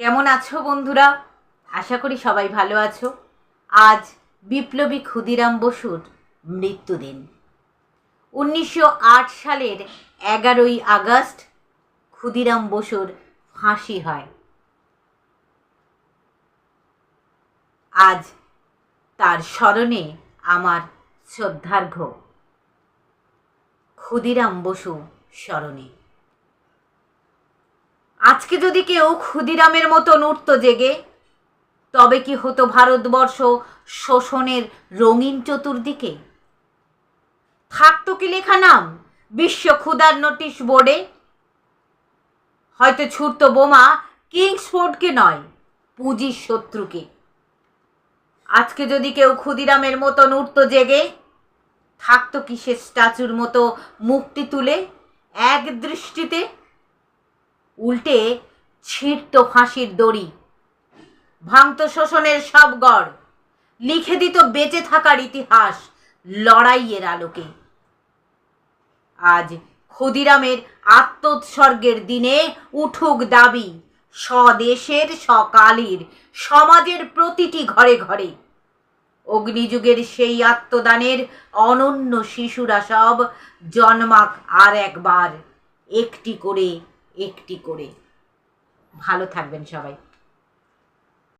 কেমন আছো বন্ধুরা? আশা করি সবাই ভালো আছো। আজ বিপ্লবী ক্ষুদিরাম বসুর মৃত্যুদিন। উনিশশো আট সালের এগারোই আগস্ট ক্ষুদিরাম বসুর ফাঁসি হয়। আজ তার স্মরণে আমার শ্রদ্ধার্ঘ ক্ষুদিরাম বসু স্মরণে। আজকে যদি কেউ ক্ষুদিরামের মতো উঠত জেগে, তবে কি হতো ভারতবর্ষ শোষণের রঙিন চতুর্দিকে? থাকতো কি লেখা নাম বিশ্ব ক্ষুদার নোটিশ বোর্ডে? হয়তো ছুটতো বোমা কিংসফোর্ডকে নয়, পুঁজির শত্রুকে। আজকে যদি কেউ ক্ষুদিরামের মতন উঠত জেগে, থাকতো কি সে স্ট্যাচুর মতো মুক্তি তুলে এক দৃষ্টিতে? উল্টে ছিঁড়ত ফাঁসির দড়ি। ভাঙত শোষণের সব গড়, লিখে দিত বেঁচে থাকার ইতিহাস লড়াইয়ের আলোকে। আজ ক্ষুদিরামের আত্মোৎসর্গের দিনে উঠুক দাবি, স্বদেশের সকালীর, সমাজের প্রতিটি ঘরে ঘরে। অগ্নিযুগের সেই আত্মদানের অনন্য শিশুরা সব জন্মাক আর একবার, একটি করে একটি করে। ভালো থাকবেন সবাই।